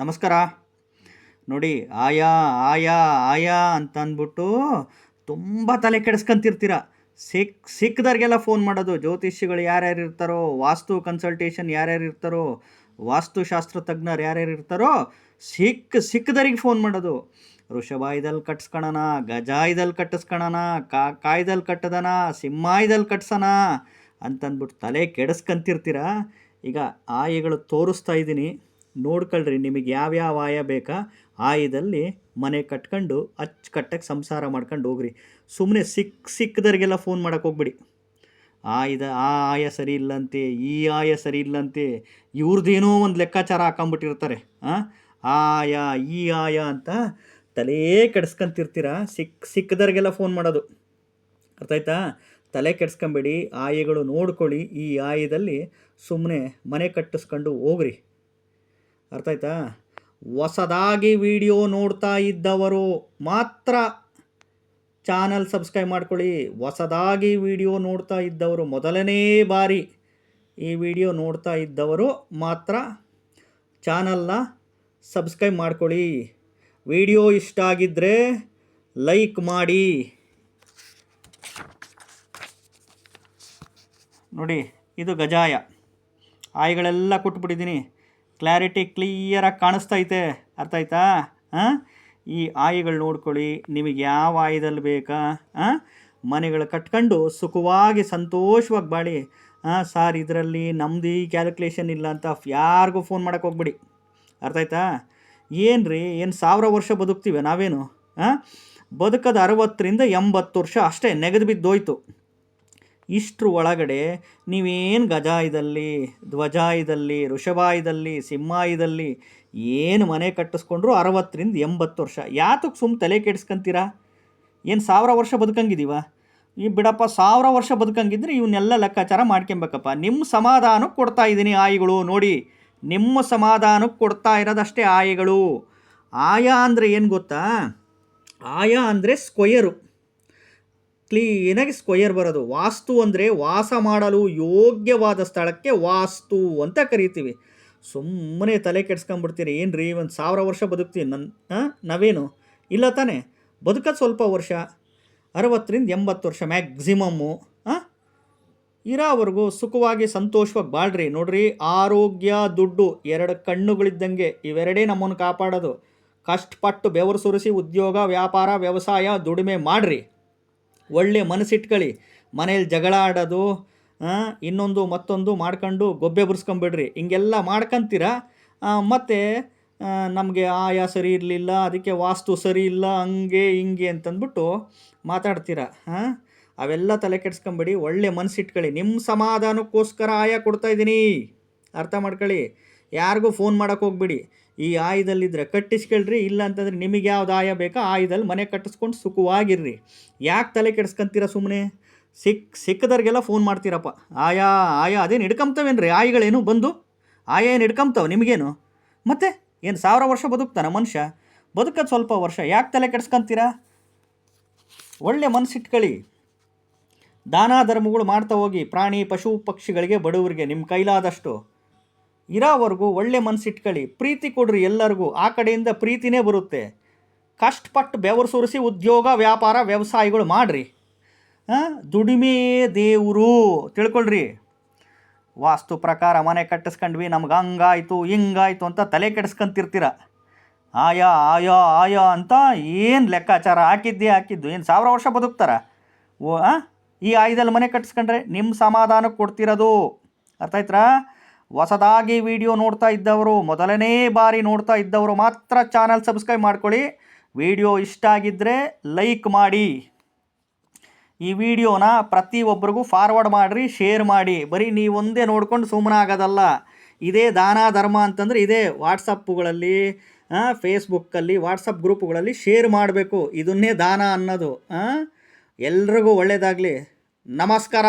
ನಮಸ್ಕಾರ. ನೋಡಿ, ಆಯಾ ಆಯಾ ಆಯಾ ಅಂತ ಅಂದ್ಬಿಟ್ಟು ತುಂಬ ತಲೆ ಕೆಡಿಸ್ಕೊಂತಿರ್ತೀರ. ಸಿಕ್ ಸಿಕ್ಕದವ್ರಿಗೆಲ್ಲ ಫೋನ್ ಮಾಡೋದು ಜ್ಯೋತಿಷಿಗಳು ಯಾರ್ಯಾರು ಇರ್ತಾರೋ, ವಾಸ್ತು ಕನ್ಸಲ್ಟೇಷನ್ ಯಾರ್ಯಾರು ಇರ್ತಾರೋ, ವಾಸ್ತುಶಾಸ್ತ್ರ ತಜ್ಞರು ಯಾರ್ಯಾರು ಇರ್ತಾರೋ ಸಿಕ್ಕ ಸಿಕ್ಕದವ್ರಿಗೆ ಫೋನ್ ಮಾಡೋದು. ವೃಷಭಾಯ್ದಲ್ಲಿ ಗಜ ಗಜಾಯ್ದಲ್ಲಿ ಕಟ್ಟಿಸ್ಕೊಳಣ ಕಾ ಕಾಯ್ದಲ್ಲಿ ಕಟ್ಟದನ ಸಿಂಹಾಯ್ದಲ್ಲಿ ಕಟ್ಸೋಣ ಅಂತಂದ್ಬಿಟ್ಟು ತಲೆ ಕೆಡಿಸ್ಕೊಂತಿರ್ತೀರ. ಈಗ ಆಯೆಗಳು ತೋರಿಸ್ತಾ ಇದ್ದೀನಿ. ನೋಡ್ಕೊಳ್ರಿ, ನಿಮಗೆ ಯಾವ್ಯಾವ ಆಯ ಬೇಕಾ? ಆಯದಲ್ಲಿ ಮನೆ ಕಟ್ಕೊಂಡು ಅಚ್ಚುಕಟ್ಟಾಗಿ ಸಂಸಾರ ಮಾಡ್ಕೊಂಡು ಹೋಗ್ರಿ. ಸುಮ್ಮನೆ ಸಿಕ್ಕ ಸಿಕ್ಕದವ್ರಿಗೆಲ್ಲ ಫೋನ್ ಮಾಡೋಕೆ ಹೋಗ್ಬಿಡಿ. ಆಯ್ದ, ಆ ಆಯ ಸರಿ ಇಲ್ಲಂತೆ, ಈ ಆಯ ಸರಿ ಇಲ್ಲಂತೆ ಇವ್ರದ್ದೇನೋ ಒಂದು ಲೆಕ್ಕಾಚಾರ ಹಾಕೊಂಬಿಟ್ಟಿರ್ತಾರೆ, ಆ? ಆಯ, ಈ ಆಯ ಅಂತ ತಲೆ ಕೆಡಿಸ್ಕೊಂತಿರ್ತೀರ? ಸಿಕ್ಕ ಸಿಕ್ಕದವ್ರಿಗೆಲ್ಲ ಫೋನ್ ಮಾಡೋದು. ಅರ್ಥ ಆಯ್ತಾ? ತಲೆ ಕೆಡಿಸ್ಕೊಂಬೇಡಿ, ಆಯಗಳು ನೋಡ್ಕೊಳ್ಳಿ, ಈ ಆಯದಲ್ಲಿ ಸುಮ್ಮನೆ ಮನೆ ಕಟ್ಟಿಸ್ಕೊಂಡು ಹೋಗ್ರಿ. ಅರ್ಥ ಆಯ್ತಾ ಹೊಸದಾಗಿ ವಿಡಿಯೋ ನೋಡ್ತಾ ಇದ್ದವರು ಮಾತ್ರ ಚಾನಲ್ ಸಬ್ಸ್ಕ್ರೈಬ್ ಮಾಡ್ಕೊಳ್ಳಿ. ಹೊಸದಾಗಿ ವಿಡಿಯೋ ನೋಡ್ತಾ ಇದ್ದವರು ಮೊದಲನೇ ಬಾರಿ ಈ ವಿಡಿಯೋ ನೋಡ್ತಾ ಇದ್ದವರು ಮಾತ್ರ ಚಾನಲ್ನ ಸಬ್ಸ್ಕ್ರೈಬ್ ಮಾಡ್ಕೊಳ್ಳಿ. ವಿಡಿಯೋ ಇಷ್ಟ ಆಗಿದ್ದರೆ ಲೈಕ್ ಮಾಡಿ. ನೋಡಿ, ಇದು ಗಜಾಯ. ಆಯಿಗಳೆಲ್ಲ ಕೊಟ್ಬಿಟ್ಟಿದ್ದೀನಿ. ಕ್ಲಾರಿಟಿ ಕ್ಲಿಯರಾಗಿ ಕಾಣಿಸ್ತೈತೆ. ಅರ್ಥ ಆಯ್ತಾ? ಹಾಂ ಈ ಆಯಿಗಳು ನೋಡ್ಕೊಳ್ಳಿ, ನಿಮಗೆ ಯಾವ ಆಯದಲ್ಲಿ ಬೇಕಾ? ಹಾಂ ಮನೆಗಳು ಕಟ್ಕೊಂಡು ಸುಖವಾಗಿ ಸಂತೋಷವಾಗಿ ಬಾಳಿ. ಹಾಂ ಸಾರ್ ಇದರಲ್ಲಿ ನಮ್ಮದು ಈ ಕ್ಯಾಲ್ಕುಲೇಷನ್ ಇಲ್ಲ ಅಂತ ಯಾರಿಗೂ ಫೋನ್ ಮಾಡೋಕೆ ಹೋಗ್ಬಿಡಿ. ಅರ್ಥ ಆಯ್ತಾ? ಏನು ಏನು ಸಾವಿರ ವರ್ಷ ಬದುಕ್ತೀವಿ ನಾವೇನು? ಹಾಂ ಬದುಕದ ಅರವತ್ತರಿಂದ ಎಂಬತ್ತು ವರ್ಷ ಅಷ್ಟೇ ನೆಗೆದು ಬಿದ್ದೋಯ್ತು. ಇಷ್ಟ್ರ ಒಳಗಡೆ ನೀವೇನು ಗಜಾಯದಲ್ಲಿ, ಧ್ವಜಾಯದಲ್ಲಿ, ಋಷಭಾಯದಲ್ಲಿ, ಸಿಂಹಾಯದಲ್ಲಿ ಏನು ಮನೆ ಕಟ್ಟಿಸ್ಕೊಂಡ್ರು ಅರವತ್ತರಿಂದ ಎಂಬತ್ತು ವರ್ಷ? ಯಾತಕ್ಕೆ ಸುಮ್ಮ ತಲೆ ಕೆಡಿಸ್ಕೊಂತೀರಾ? ಏನು ಸಾವಿರ ವರ್ಷ ಬದುಕಂಗಿದ್ದೀವ ಈ ಬಿಡಪ್ಪ, ಸಾವಿರ ವರ್ಷ ಬದುಕಂಗಿದ್ರೆ ಇವನ್ನೆಲ್ಲ ಲೆಕ್ಕಾಚಾರ ಮಾಡ್ಕೊಬೇಕಪ್ಪ. ನಿಮ್ಮ ಸಮಾಧಾನಕ್ಕೆ ಕೊಡ್ತಾ ಇದ್ದೀನಿ ಆಯಿಗಳು. ನೋಡಿ, ನಿಮ್ಮ ಸಮಾಧಾನಕ್ಕೆ ಕೊಡ್ತಾ ಇರೋದಷ್ಟೇ ಆಯಿಗಳು. ಆಯಾ ಅಂದರೆ ಏನು ಗೊತ್ತಾ? ಆಯಾ ಅಂದರೆ ಸ್ಕ್ವಯರು. ಕ್ಲೀನಾಗಿ ಸ್ಕ್ವಯರ್ ಬರೋದು? ವಾಸ್ತು ಅಂದರೆ ವಾಸ ಮಾಡಲು ಯೋಗ್ಯವಾದ ಸ್ಥಳಕ್ಕೆ ವಾಸ್ತು ಅಂತ ಕರಿತೀವಿ. ಸುಮ್ಮನೆ ತಲೆ ಕೆಡ್ಸ್ಕೊಂಬಿಡ್ತೀರಿ ಏನು ರೀ ಒಂದು ಸಾವಿರ ವರ್ಷ ಬದುಕ್ತೀವಿ? ನನ್ನ ನಾವೇನು? ಇಲ್ಲ ತಾನೇ. ಬದುಕೋದು ಸ್ವಲ್ಪ ವರ್ಷ, ಅರವತ್ತರಿಂದ ಎಂಬತ್ತು ವರ್ಷ ಮ್ಯಾಕ್ಸಿಮಮ್ಮು ಹಾಂ ಇರೋವರೆಗೂ ಸುಖವಾಗಿ ಸಂತೋಷವಾಗಿ ಬಾಳ್ರಿ. ನೋಡ್ರಿ, ಆರೋಗ್ಯ, ದುಡ್ಡು ಎರಡು ಕಣ್ಣುಗಳಿದ್ದಂಗೆ ಇವೆರಡೇ ನಮ್ಮನ್ನು ಕಾಪಾಡೋದು. ಕಷ್ಟಪಟ್ಟು ಬೆವರು ಸುರಿಸಿ ಉದ್ಯೋಗ, ವ್ಯಾಪಾರ, ವ್ಯವಸಾಯ ದುಡಿಮೆ ಮಾಡಿರಿ. ಒಳ್ಳೆ ಮನಸ್ಸಿಟ್ಕೊಳ್ಳಿ ಮನೇಲಿ ಜಗಳ ಆಡೋದು ಇನ್ನೊಂದು ಮತ್ತೊಂದು ಮಾಡ್ಕೊಂಡು ಗೊಬ್ಬೆ ಬುರ್ಸ್ಕೊಂಬಿಡ್ರಿ. ಹಿಂಗೆಲ್ಲ ಮಾಡ್ಕೊಂತೀರ? ಮತ್ತು ನಮಗೆ ಆಯ ಸರಿ ಇರಲಿಲ್ಲ, ಅದಕ್ಕೆ ವಾಸ್ತು ಸರಿ ಇಲ್ಲ, ಹಂಗೆ ಹಿಂಗೆ ಅಂತಂದ್ಬಿಟ್ಟು ಮಾತಾಡ್ತೀರ? ಹಾಂ ಅವೆಲ್ಲ ತಲೆ ಕೆಡ್ಸ್ಕೊಂಬೇಡಿ, ಒಳ್ಳೆ ಮನಸ್ಸಿಟ್ಕೊಳ್ಳಿ ನಿಮ್ಮ ಸಮಾಧಾನಕ್ಕೋಸ್ಕರ ಆಯ ಕೊಡ್ತಾ ಇದ್ದೀನಿ. ಅರ್ಥ ಮಾಡ್ಕೊಳ್ಳಿ. ಯಾರಿಗೂ ಫೋನ್ ಮಾಡೋಕ್ಕೆ ಹೋಗ್ಬಿಡಿ. ಈ ಆಯುಧಲ್ಲಿದ್ದರೆ ಕಟ್ಟಿಸ್ಕೊಳ್ರಿ, ಇಲ್ಲ ಅಂತಂದರೆ ನಿಮಗೆ ಯಾವ್ದು ಆಯ ಬೇಕೋ ಆಯ್ದಲ್ಲಿ ಮನೆ ಕಟ್ಟಿಸ್ಕೊಂಡು ಸುಖವಾಗಿರ್ರಿ. ಯಾಕೆ ತಲೆ ಕೆಡಿಸ್ಕೊಂತೀರ ಸುಮ್ಮನೆ ಸಿಕ್, ಸಿಕ್ಕದವ್ರಿಗೆಲ್ಲ ಫೋನ್ ಮಾಡ್ತೀರಪ್ಪ. ಆಯಾ ಆಯಾ, ಅದೇನು ಹಿಡ್ಕೊಂತವೇನ್ರಿ ಆಯಿಗಳೇನು ಬಂದು? ಆಯ ಏನು ಹಿಡ್ಕೊಂತವೆ ನಿಮಗೇನು? ಮತ್ತೆ ಏನು ಸಾವಿರ ವರ್ಷ ಬದುಕ್ತಾನೆ ಮನುಷ್ಯ? ಬದುಕೋದು ಸ್ವಲ್ಪ ವರ್ಷ, ಯಾಕೆ ತಲೆ ಕೆಡಿಸ್ಕೊಂತೀರ? ಒಳ್ಳೆ ಮನಸ್ಸಿಟ್ಕೊಳ್ಳಿ ದಾನ ಧರ್ಮಗಳು ಮಾಡ್ತಾ ಹೋಗಿ, ಪ್ರಾಣಿ, ಪಶು, ಪಕ್ಷಿಗಳಿಗೆ ಬಡವರಿಗೆ ನಿಮ್ಮ ಕೈಲಾದಷ್ಟು. ಇರೋವರೆಗೂ ಒಳ್ಳೆ ಮನಸ್ಸಿಟ್ಕೊಳ್ಳಿ ಪ್ರೀತಿ ಕೊಡ್ರಿ ಎಲ್ಲರಿಗೂ. ಆ ಕಡೆಯಿಂದ ಪ್ರೀತಿನೇ ಬರುತ್ತೆ. ಕಷ್ಟಪಟ್ಟು ಬೆವರು ಸುರಿಸಿ ಉದ್ಯೋಗ, ವ್ಯಾಪಾರ, ವ್ಯವಸಾಯಗಳು ಮಾಡಿರಿ. ದುಡಿಮೆ ದೇವರು. ತಿಳ್ಕೊಳ್ರಿ. ವಾಸ್ತು ಪ್ರಕಾರ ಮನೆ ಕಟ್ಟಿಸ್ಕೊಂಡ್ವಿ, ನಮ್ಗೆ ಹಂಗಾಯಿತು, ಹಿಂಗಾಯ್ತು ಅಂತ ತಲೆ ಕೆಡಿಸ್ಕೊಂತಿರ್ತೀರ. ಆಯಾ ಆಯಾ ಆಯಾ ಅಂತ ಏನು ಲೆಕ್ಕಾಚಾರ? ಹಾಕಿದ್ದೆ, ಹಾಕಿದ್ದು. ಏನು ಸಾವಿರ ವರ್ಷ ಬದುಕ್ತಾರ? ಓ ಈ ಆಯ್ದಲ್ಲಿ ಮನೆ ಕಟ್ಟಿಸ್ಕೊಂಡ್ರೆ ನಿಮ್ಮ ಸಮಾಧಾನಕ್ಕೆ ಕೊಡ್ತಿರೋದು. ಅರ್ಥ ಆಯ್ತಾ ಹೊಸದಾಗಿ ವಿಡಿಯೋ ನೋಡ್ತಾ ಇದ್ದವರು, ಮೊದಲನೇ ಬಾರಿ ನೋಡ್ತಾ ಇದ್ದವರು ಮಾತ್ರ ಚಾನಲ್ ಸಬ್ಸ್ಕ್ರೈಬ್ ಮಾಡ್ಕೊಳ್ಳಿ. ವಿಡಿಯೋ ಇಷ್ಟ ಆಗಿದ್ದರೆ ಲೈಕ್ ಮಾಡಿ. ಈ ವಿಡಿಯೋನ ಪ್ರತಿಯೊಬ್ಬರಿಗೂ ಫಾರ್ವರ್ಡ್ ಮಾಡಿರಿ ಶೇರ್ ಮಾಡಿ. ಬರೀ ನೀವೊಂದೇ ನೋಡ್ಕೊಂಡು ಸುಮ್ಮನೆ ಆಗೋದಲ್ಲ. ಇದೇ ದಾನ, ಧರ್ಮ ಅಂತಂದರೆ ಇದೇ ವಾಟ್ಸಪ್ಪುಗಳಲ್ಲಿ ಫೇಸ್ಬುಕ್ಕಲ್ಲಿ ವಾಟ್ಸಪ್ ಗ್ರೂಪ್ಗಳಲ್ಲಿ ಶೇರ್ ಮಾಡಬೇಕು. ಇದನ್ನೇ ದಾನ ಅನ್ನೋದು ಎಲ್ರಿಗೂ ಒಳ್ಳೆಯದಾಗಲಿ ನಮಸ್ಕಾರ.